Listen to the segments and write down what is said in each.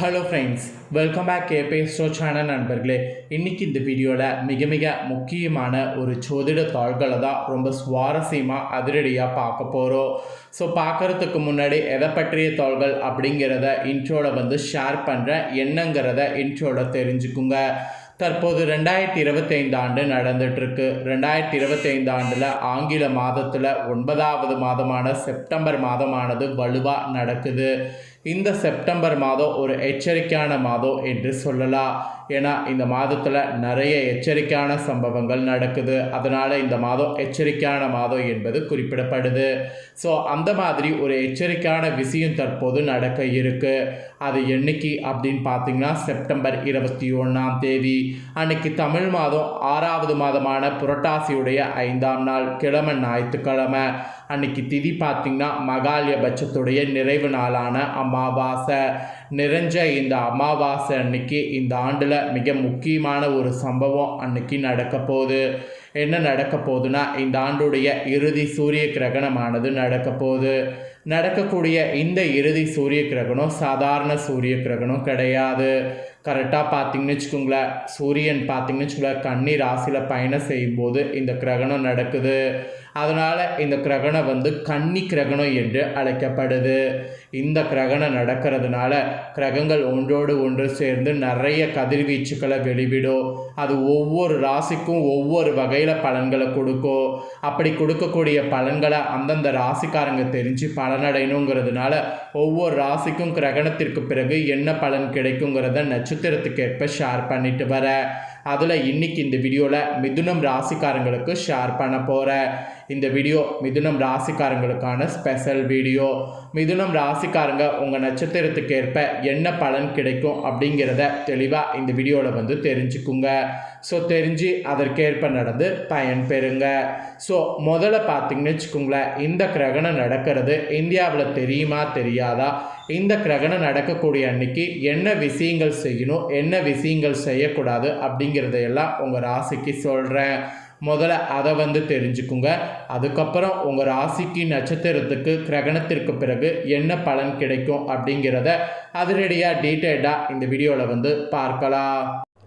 Hello friends welcome back கேபே ஸ்டோ channel நண்பர்களே. இன்றைக்கி இந்த வீடியோவில் மிக மிக முக்கியமான ஒரு ஜோதிட தாள்களை தான் ரொம்ப சுவாரஸ்யமாக அதிரடியாக பார்க்க போகிறோம் ஸோ பார்க்குறதுக்கு முன்னாடி எதை பற்றிய தாள்கள் அப்படிங்கிறத இன்ட்ரோட வந்து ஷேர் பண்ணுறேன் என்னங்கிறத இன்ட்ரோட தெரிஞ்சுக்குங்க. தற்போது ரெண்டாயிரத்தி இருபத்தைந்து ஆண்டு நடந்துட்டுருக்கு. ரெண்டாயிரத்தி இருபத்தைந்து ஆண்டில் ஆங்கில மாதத்தில் ஒன்பதாவது மாதமான செப்டம்பர் மாதமானது வலுவாக நடக்குது. இந்த செப்டம்பர் மாதம் ஒரு எச்சரிக்கையான மாதம் என்று சொல்லலாம். ஏன்னா இந்த மாதத்தில் நிறைய எச்சரிக்கையான சம்பவங்கள் நடக்குது. அதனால் இந்த மாதம் எச்சரிக்கையான மாதம் என்பது குறிப்பிடப்படுது. ஸோ அந்த மாதிரி ஒரு எச்சரிக்கையான விஷயம் தற்போது நடக்க இருக்குது அது என்னைக்கு அப்படின்னு பார்த்தீங்கன்னா செப்டம்பர் இருபத்தி ஒன்றாம் தேதி. அன்னைக்கு தமிழ் மாதம் ஆறாவது மாதமான புரட்டாசியுடைய ஐந்தாம் நாள் கிழமை ஞாயிற்றுக்கிழமை. அன்னைக்கு திதி பார்த்திங்கன்னா மகாலயபட்சத்துடைய நிறைவு நாளான அமாவாசை. நிறைஞ்ச இந்த அமாவாசை அன்னைக்கு இந்த ஆண்டில் மிக முக்கியமான ஒரு சம்பவம் அன்னைக்கு நடக்க போகுது. என்ன நடக்க போகுதுன்னா இந்த ஆண்டுடைய இறுதி சூரிய கிரகணமானது நடக்க போகுது. நடக்கக்கூடிய இந்த இறுதி சூரிய கிரகணம் சாதாரண சூரிய கிரகணம் கிடையாது. கரெக்டாக பார்த்தீங்கன்னு வச்சுக்கோங்களேன் சூரியன் பார்த்தீங்கன்னு வச்சுக்கோங்களேன் கன்னி ராசியில் பயணம் செய்யும்போது இந்த கிரகணம் நடக்குது. அதனால் இந்த கிரகணம் வந்து கன்னி கிரகணம் என்று அழைக்கப்படுது. இந்த கிரகணம் நடக்கிறதுனால கிரகங்கள் ஒன்றோடு ஒன்று சேர்ந்து நிறைய கதிர்வீச்சுக்களை வெளிவிடும். அது ஒவ்வொரு ராசிக்கும் ஒவ்வொரு வகையில் பலன்களை கொடுக்கும். அப்படி கொடுக்கக்கூடிய பலன்களை அந்தந்த ராசிக்காரங்க தெரிஞ்சு பலனடையணுங்கிறதுனால ஒவ்வொரு ராசிக்கும் கிரகணத்திற்கு பிறகு என்ன பலன் கிடைக்குங்கிறத நட்சத்திரத்துக்கு ஏற்ப ஷேர் பண்ணிட்டு வர. அதில் இன்னைக்கு இந்த வீடியோவில் மிதுனம் ராசிக்காரங்களுக்கு ஷேர் பண்ண போகிறேன் இந்த வீடியோ மிதுனம் ராசிக்காரங்களுக்கான ஸ்பெஷல் வீடியோ மிதுனம் ராசிக்காரங்க உங்கள் நட்சத்திரத்துக்கு ஏற்ப என்ன பலன் கிடைக்கும் அப்படிங்கிறத தெளிவாக இந்த வீடியோவில் வந்து தெரிஞ்சுக்குங்க. ஸோ தெரிஞ்சு அதற்கேற்ப நடந்து பயன் பெறுங்க. ஸோ முதல்ல பார்த்தீங்கன்னு வச்சுக்கோங்களேன் இந்த கிரகணம் நடக்கிறது இந்தியாவில் தெரியுமா தெரியாதா? இந்த கிரகணம் நடக்கக்கூடிய அன்னைக்கு என்ன விஷயங்கள் செய்யணும் என்ன விஷயங்கள் செய்யக்கூடாது அப்படிங்கிறதையெல்லாம் உங்கள் ராசிக்கு சொல்கிறேன் முதல்ல அதை வந்து தெரிஞ்சுக்குங்க. அதுக்கப்புறம் உங்கள் ராசிக்கு நட்சத்திரத்துக்கு கிரகணத்திற்கு பிறகு என்ன பலன் கிடைக்கும் அப்படிங்கிறத அதிரடியாக டீட்டெயில்டாக இந்த வீடியோவில் வந்து பார்க்கலாம்.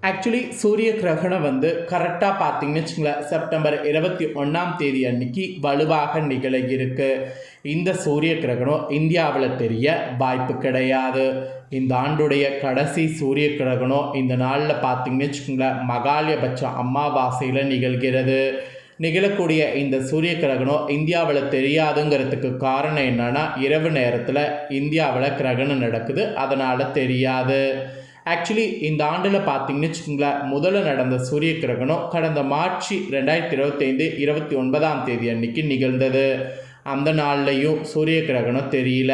ஆக்சுவலி சூரிய கிரகணம் வந்து கரெக்டாக பார்த்தீங்கன்னு வச்சுங்களேன் செப்டம்பர் இருபத்தி ஒன்றாம் தேதி அன்னைக்கு வலுவாக நிகழ இருக்குது இந்த சூரிய கிரகணம் இந்தியாவில் தெரிய வாய்ப்பு கிடையாது. இந்த ஆண்டுடைய கடைசி சூரிய கிரகணம் இந்த நாளில் பார்த்தீங்கன்னு வச்சுக்கோங்களேன் மகாலயபட்சம் அம்மாவாசையில் நிகழ்கிறது. நிகழக்கூடிய இந்த சூரிய கிரகணம் இந்தியாவில் தெரியாதுங்கிறதுக்கு காரணம் என்னன்னா இரவு நேரத்தில் இந்தியாவில் கிரகணம் நடக்குது அதனால் தெரியாது. ஆக்சுவலி இந்த ஆண்டில் பார்த்தீங்கன்னு வச்சுக்கோங்களேன் முதல்ல நடந்த சூரிய கிரகணம் கடந்த மார்ச் ரெண்டாயிரத்தி இருபத்தைந்து இருபத்தி ஒன்பதாம் தேதி அன்னைக்கு நிகழ்ந்தது. அந்த நாள்லையும் சூரிய கிரகணம் தெரியல.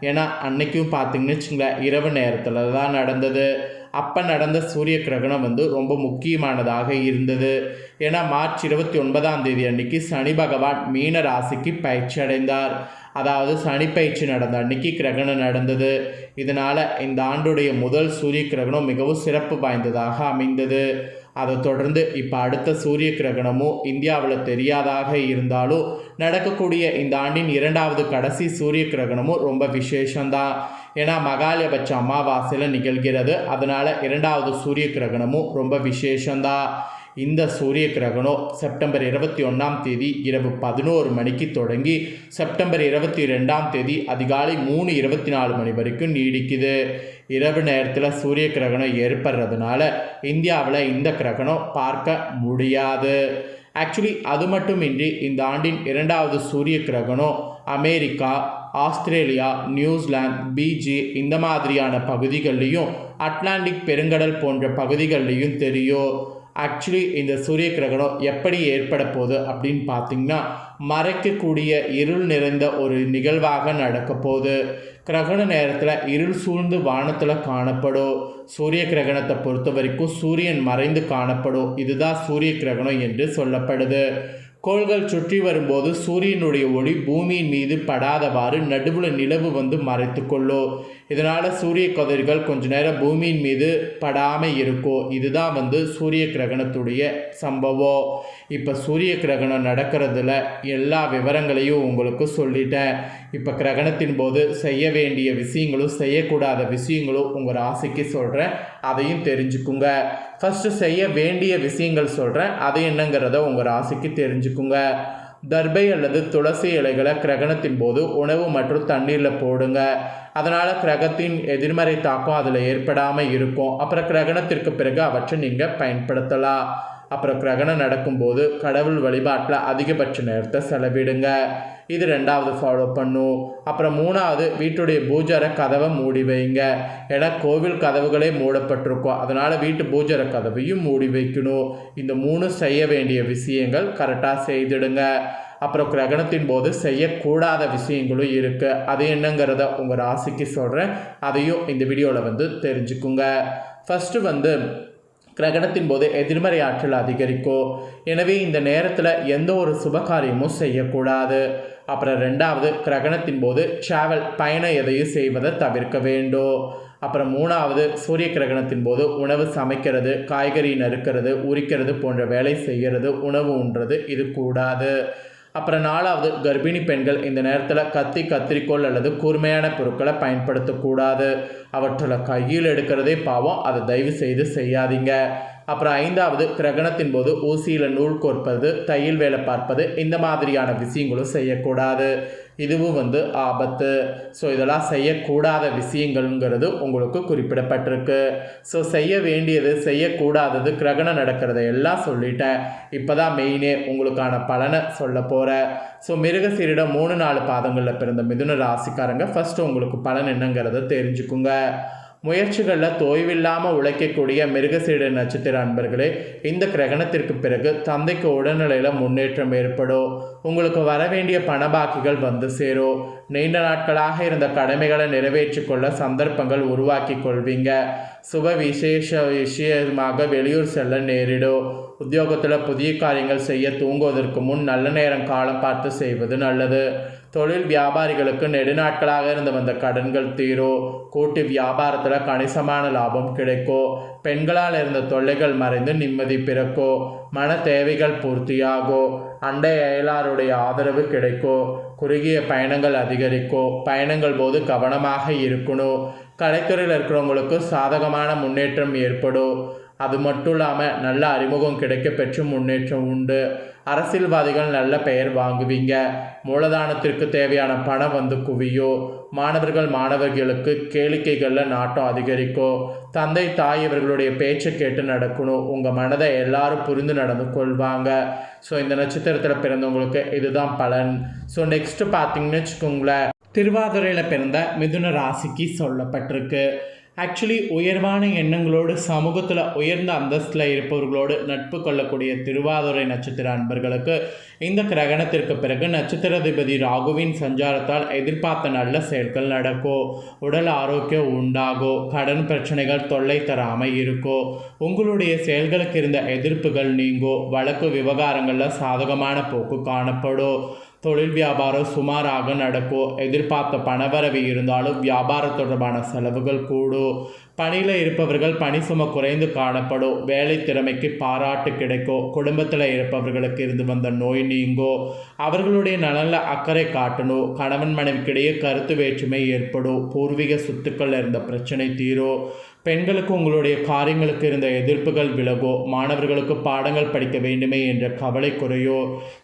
ஏன்னா அன்னைக்கும் பார்த்தீங்கன்னு வச்சுங்களேன் இரவு நேரத்தில் தான் நடந்தது. அப்போ நடந்த சூரிய கிரகணம் வந்து ரொம்ப முக்கியமானதாக இருந்தது. ஏன்னா மார்ச் இருபத்தி ஒன்பதாம் தேதி அன்னைக்கு சனி பகவான் மீன ராசிக்கு பயிற்சி அடைந்தார். அதாவது சனி பயிற்சி நடந்த அன்னைக்கு கிரகணம் நடந்தது. இதனால் இந்த ஆண்டுடைய முதல் சூரிய கிரகணம் மிகவும் சிறப்பு வாய்ந்ததாக அமைந்தது. அதை தொடர்ந்து இப்போ அடுத்த சூரிய கிரகணமும் இந்தியாவில் தெரியாதாக இருந்தாலும் நடக்கக்கூடிய இந்த ஆண்டின் இரண்டாவது கடைசி சூரிய கிரகணமும் ரொம்ப விசேஷம்தான். ஏன்னா மகாலயபட்ச அமாவாசையில் நிகழ்கிறது. அதனால் இரண்டாவது சூரிய கிரகணமும் ரொம்ப விசேஷம்தான். இந்த சூரிய கிரகணம் செப்டம்பர் இருபத்தி ஒன்றாம் தேதி இரவு பதினோரு மணிக்கு தொடங்கி செப்டம்பர் இருபத்தி ரெண்டாம் தேதி அதிகாலை மூணு இருபத்தி நாலு மணி வரைக்கும் நீடிக்குது. இரவு நேரத்தில் சூரிய கிரகணம் ஏற்படுறதுனால இந்தியாவில் இந்த கிரகணம் பார்க்க முடியாது. ஆக்சுவலி அது மட்டுமின்றி இந்த ஆண்டின் இரண்டாவது சூரிய கிரகணம் அமெரிக்கா ஆஸ்திரேலியா நியூசிலாந்து பிஜி இந்த மாதிரியான பகுதிகள்லேயும் அட்லாண்டிக் பெருங்கடல் போன்ற பகுதிகள்லேயும் தெரியும். ஆக்சுவலி இந்த சூரிய கிரகணம் எப்படி ஏற்பட போகுது அப்படின்னு பார்த்தீங்கன்னா மறைக்கக்கூடிய இருள் நிறைந்த ஒரு நிகழ்வாக நடக்க போகுது. கிரகண நேரத்தில் இருள் சூழ்ந்து வானத்தில் காணப்படும். சூரிய கிரகணத்தை பொறுத்த வரைக்கும் சூரியன் மறைந்து காணப்படும். இதுதான் சூரிய கிரகணம் என்று சொல்லப்படுது. கோள்கள் சுற்றி வரும்போது சூரியனுடைய ஒளி பூமியின் மீது படாதவாறு நடுவில் நிலவு வந்து மறைத்து கொள்ளும். இதனால் சூரிய கதிர்கள் கொஞ்ச நேரம் பூமியின் மீது படாமல் இருக்கும் இதுதான் வந்து சூரிய கிரகணத்துடைய சம்பவம். இப்போ சூரிய கிரகணம் நடக்கிறதுல எல்லா விவரங்களையும் உங்களுக்கு சொல்லிட்டேன். இப்போ கிரகணத்தின் போது செய்ய வேண்டிய விஷயங்களும் செய்யக்கூடாத விஷயங்களும் உங்கள் ராசிக்கு சொல்கிறேன் அதையும் தெரிஞ்சுக்குங்க. ஃபஸ்ட்டு செய்ய வேண்டிய விஷயங்கள் சொல்கிறேன் அது என்னங்கிறத உங்கள் ராசிக்கு தெரிஞ்சுக்குங்க. தர்பை அல்லது துளசி இலைகளை கிரகணத்தின் போது உணவு மற்றும் தண்ணீரில் போடுங்க. அதனால் கிரகத்தின் எதிர்மறை தாக்கம் அதில் ஏற்படாமல் இருக்கும். அப்புறம் கிரகணத்திற்கு பிறகு அவற்றை நீங்கள் பயன்படுத்தலாம். அப்புறம் கிரகணம் நடக்கும்போது கடவுள் வழிபாட்டில் அதிகபட்ச நேரத்தை செலவிடுங்க. இது ரெண்டாவது ஃபாலோ பண்ணும் அப்புறம் மூணாவது வீட்டுடைய பூஜரை கதவை மூடி வைங்க. ஏன்னா கோவில் கதவுகளே மூடப்பட்டிருக்கும். அதனால் வீட்டு பூஜரை கதவையும் மூடி வைக்கணும். இந்த மூணு செய்ய வேண்டிய விஷயங்கள் கரெக்டாக செய்திடுங்க. அப்புறம் கிரகணத்தின் போது செய்யக்கூடாத விஷயங்களும் இருக்குது அது என்னங்கிறத உங்கள் ராசிக்கு சொல்கிறேன் அதையும் இந்த வீடியோவில் வந்து தெரிஞ்சுக்குங்க. ஃபஸ்ட்டு வந்து கிரகணத்தின் போது எதிர்மறை ஆற்றல் அதிகரிக்கும். எனவே இந்த நேரத்தில் எந்த ஒரு சுபகாரியமும் செய்யக்கூடாது. அப்புறம் ரெண்டாவது கிரகணத்தின் போது ட்ராவல் பயணம் எதையும் செய்வதை தவிர்க்க வேண்டும். அப்புறம் மூணாவது சூரிய கிரகணத்தின் போது உணவு சமைக்கிறது காய்கறி நறுக்கிறது உரிக்கிறது போன்ற வேலை செய்கிறது உணவு உண்றது இது கூடாது. அப்புறம் நாலாவது கர்ப்பிணி பெண்கள் இந்த நேரத்தில் கத்தி கத்திரிக்கோள் அல்லது கூர்மையான பொருட்களை பயன்படுத்தக்கூடாது. அவற்றில் கையில் எடுக்கிறதே பாவம். அதை தயவு செய்து செய்யாதீங்க. அப்புறம் ஐந்தாவது கிரகணத்தின் போது ஊசியில் நூல் கோர்ப்பது தையல் வேலை பார்ப்பது இந்த மாதிரியான விஷயங்களும் செய்யக்கூடாது. இதுவும் வந்து ஆபத்து. ஸோ இதெல்லாம் செய்யக்கூடாத விஷயங்கள்ங்கிறது உங்களுக்கு குறிப்பிடப்பட்டிருக்கு. ஸோ செய்ய வேண்டியது செய்யக்கூடாதது கிரகணம் நடக்கிறத எல்லாம் சொல்லிட்டேன். இப்போ தான் மெயினே உங்களுக்கான பலனை சொல்ல போகிறேன் ஸோ மிருகசீரிடம் மூணு நாலு பாதங்களில் பிறந்த மிதுன ராசிக்காரங்க ஃபஸ்ட்டு உங்களுக்கு பலன் என்னங்கிறத தெரிஞ்சுக்குங்க. முயற்சிகளில் தொய்வில்லாமல் உழைக்கக்கூடிய மிருகசீடு நட்சத்திர அன்பர்களே இந்த கிரகணத்திற்கு பிறகு தந்தைக்கு உடல்நிலையில் முன்னேற்றம் ஏற்படும். உங்களுக்கு வர வேண்டிய பணபாக்கிகள் வந்து சேரும். நீண்ட நாட்களாக இருந்த கடமைகளை நிறைவேற்றி கொள்ள சந்தர்ப்பங்கள் உருவாக்கி கொள்வீங்க. சுப விசேஷ விஷயமாக வெளியூர் செல்ல நேரிடும். உத்தியோகத்தில் புதிய காரியங்கள் செய்ய தூங்குவதற்கு முன் நல்ல நேரம் காலம் பார்த்து செய்வது நல்லது. தொழில் வியாபாரிகளுக்கு நெடுநாட்களாக இருந்து வந்த கடன்கள் தீரும் கூட்டு வியாபாரத்தில் கணிசமான லாபம் கிடைக்கும் பெண்களால் இருந்த தொல்லைகள் மறைந்து நிம்மதி பிறக்கும் மன தேவைகள் பூர்த்தியாகும் அண்டை அயலாருடைய ஆதரவு கிடைக்கும் குறுகிய பயணங்கள் அதிகரிக்கும் பயணங்கள் போது கவனமாக இருக்கணும் கலைத்துறையில் இருக்கிறவங்களுக்கு சாதகமான முன்னேற்றம் ஏற்படும். அது மட்டும் இல்லாமல் நல்ல அறிமுகம் கிடைக்க பெற்று முன்னேற்றம் உண்டு. அரசியல்வாதிகள் நல்ல பெயர் வாங்குவீங்க. மூலதானத்திற்கு தேவையான பணம் வந்து குவியோ. மாணவர்கள் மாணவர்களுக்கு கேளிக்கைகளில் நாட்டம் அதிகரிக்கும் தந்தை தாய் இவர்களுடைய பேச்சை கேட்டு நடக்கணும். உங்கள் மனதை எல்லாரும் புரிந்து நடந்து கொள்வாங்க. ஸோ இந்த நட்சத்திரத்தில் பிறந்தவங்களுக்கு இதுதான் பலன். ஸோ நெக்ஸ்ட்டு பார்த்தீங்கன்னு வச்சுக்கோங்களேன். திருவாதுரையில் பிறந்த மிதுன ராசிக்கு சொல்லப்பட்டிருக்கு. ஆக்சுவலி உயர்வான எண்ணங்களோடு சமூகத்தில் உயர்ந்த அந்தஸ்தில் இருப்பவர்களோடு நட்பு கொள்ளக்கூடிய திருவாதுரை நட்சத்திர அன்பர்களுக்கு இந்த கிரகணத்திற்கு பிறகு நட்சத்திராதிபதி ராகுவின் சஞ்சாரத்தால் எதிர்பார்த்த நல்ல செயல்கள் நடக்கும் உடல் ஆரோக்கியம் உண்டாகும் கடன் பிரச்சனைகள் தொல்லை தராமல் இருக்கும் உங்களுடைய செயல்களுக்கு இருந்த எதிர்ப்புகள் நீங்கும் வழக்கு விவகாரங்களில் சாதகமான போக்கு காணப்படும். தொழில் வியாபாரம் சுமாராக நடக்கும் எதிர்பார்த்த பணவரவு இருந்தாலும் வியாபாரம் தொடர்பான செலவுகள் கூடும் பணியில் இருப்பவர்கள் பணி சும குறைந்து காணப்படும் வேலை திறமைக்கு பாராட்டு கிடைக்கும் குடும்பத்தில் இருப்பவர்களுக்கு இருந்து வந்த நோய் நீங்கும் அவர்களுடைய நலனில் அக்கறை காட்டணும் கணவன் மனைவிக்கிடையே கருத்து வேற்றுமை ஏற்படும் பூர்வீக சொத்துக்கள் இருந்த பிரச்சனை தீரும் பெண்களுக்கு உங்களுடைய காரியங்களுக்கு இருந்த எதிர்ப்புகள் விலகோ மாணவர்களுக்கு பாடங்கள் படிக்க வேண்டுமே என்ற கவலை குறையோ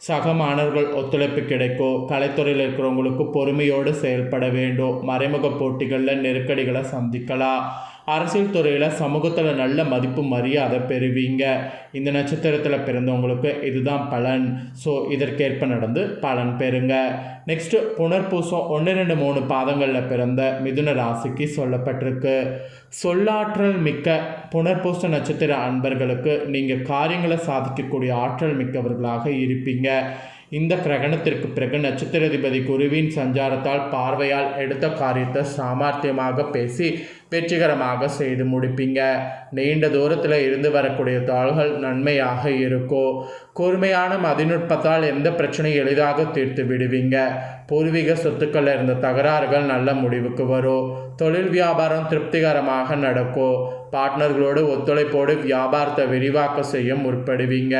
சக மாணவர்கள் ஒத்துழைப்பு கிடைக்கோ கலைத்துறையில் இருக்கிறவங்களுக்கு பொறுமையோடு செயல்பட வேண்டும் மறைமுக போட்டிகளில் நெருக்கடிகளை சந்திக்கலாம். அரசியல் துறையில் சமூகத்தில் நல்ல மதிப்பு மரியாதை பெறுவீங்க. இந்த நட்சத்திரத்தில் பிறந்தவங்களுக்கு இதுதான் பலன். ஸோ இதற்கேற்ப நடந்து பலன் பெறுங்க. நெக்ஸ்ட்டு புனர்பூசம் ஒன்று ரெண்டு மூணு பாதங்களில் பிறந்த மிதுன ராசிக்கு சொல்லப்பட்டிருக்கு. சொல்லாற்றல் மிக்க புனர்பூச நட்சத்திர அன்பர்களுக்கு நீங்கள் காரியங்களை சாதிக்கக்கூடிய ஆற்றல் மிக்கவர்களாக இருப்பீங்க. இந்த கிரகணத்திற்கு பிறகு நட்சத்திரதிபதி குருவின் சஞ்சாரத்தால் பார்வையால் எடுத்த காரியத்தை சாமர்த்தியமாக பேசி வெற்றிகரமாக செய்து முடிப்பீங்க. நீண்ட தூரத்தில் இருந்து வரக்கூடிய தாள்கள் நன்மையாக இருக்கும். கூர்மையான மதிநுட்பத்தால் எந்த பிரச்சனையும் எளிதாக தீர்த்து விடுவீங்க. பூர்வீக சொத்துக்களில் இருந்த தகராறுகள் நல்ல முடிவுக்கு வரும். தொழில் வியாபாரம் திருப்திகரமாக நடக்கும். பார்ட்னர்களோடு ஒத்துழைப்போடு வியாபாரத்தை விரிவாக்க செய்ய முற்படுவீங்க.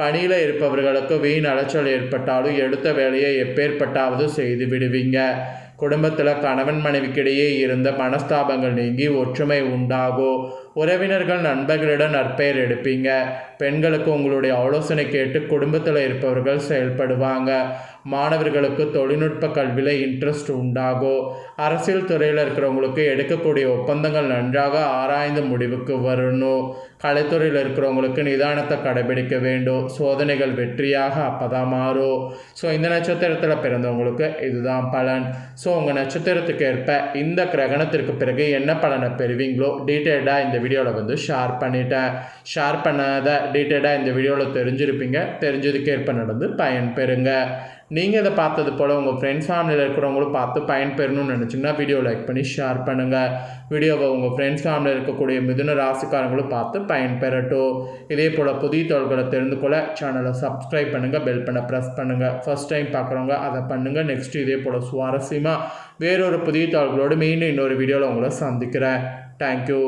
பணியில் இருப்பவர்களுக்கு வீண் அலைச்சல் ஏற்பட்டாலும் எடுத்த வேலையை எப்பேற்பட்டாவது செய்து விடுவீங்க. குடும்பத்தில் கணவன் மனைவிக்கிடையே இருந்த மனஸ்தாபங்கள் நீங்கி ஒற்றுமை உண்டாகும். உறவினர்கள் நண்பர்களிடம் நற்பெயர் எடுப்பீங்க. பெண்களுக்கு உங்களுடைய ஆலோசனை கேட்டு குடும்பத்தில் இருப்பவர்கள் செயல்படுவாங்க. மாணவர்களுக்கு தொழில்நுட்ப கல்வியில் இன்ட்ரெஸ்ட் உண்டாகும் அரசியல் துறையில் இருக்கிறவங்களுக்கு எடுக்கக்கூடிய ஒப்பந்தங்கள் நன்றாக ஆராய்ந்து முடிவுக்கு வரணும். கலைத்துறையில் இருக்கிறவங்களுக்கு நிதானத்தை கடைபிடிக்க வேண்டும். சோதனைகள் வெற்றியாக அப்போ தான் மாறும். ஸோ இந்த நட்சத்திரத்தில் பிறந்தவங்களுக்கு இதுதான் பலன். ஸோ உங்கள் நட்சத்திரத்துக்கு ஏற்ப இந்த கிரகணத்திற்கு பிறகு என்ன பலனை பெறுவீங்களோ டீட்டெயில்டாக இந்த வீடியோவில் வந்து ஷேர் பண்ணிட்டேன். ஷேர் பண்ணாத டீட்டெயிலாக இந்த வீடியோவில் தெரிஞ்சிருப்பீங்க. தெரிஞ்சதுக்கு ஏற்ப நடந்து பயன் பெறுங்க நீங்கள் இதை பார்த்தது போல் உங்கள் ஃப்ரெண்ட்ஸ் ஃபேமிலியில் இருக்கிறவங்களும் பார்த்து பயன்பெறணும்னு நினச்சிங்கன்னா வீடியோ லைக் பண்ணி ஷேர் பண்ணுங்கள் வீடியோவை உங்கள் ஃப்ரெண்ட்ஸ் ஃபேமிலியில் இருக்கக்கூடிய மிதுன ராசிக்காரங்களும் பார்த்து பயன்பெறட்டும். இதே போல் புதிய தொழில்களை தெரிந்து கொள்ள சேனலை சப்ஸ்கிரைப் பண்ணுங்கள் பெல் பண்ண ப்ரெஸ் பண்ணுங்கள் ஃபஸ்ட் டைம் பார்க்குறவங்க அதை பண்ணுங்கள் நெக்ஸ்ட் இதே போல் சுவாரஸ்யமாக வேறொரு புதிய தொழில்களோடு மீண்டும் இன்னொரு வீடியோவில் உங்களை சந்திக்கிறேன். தேங்க்யூ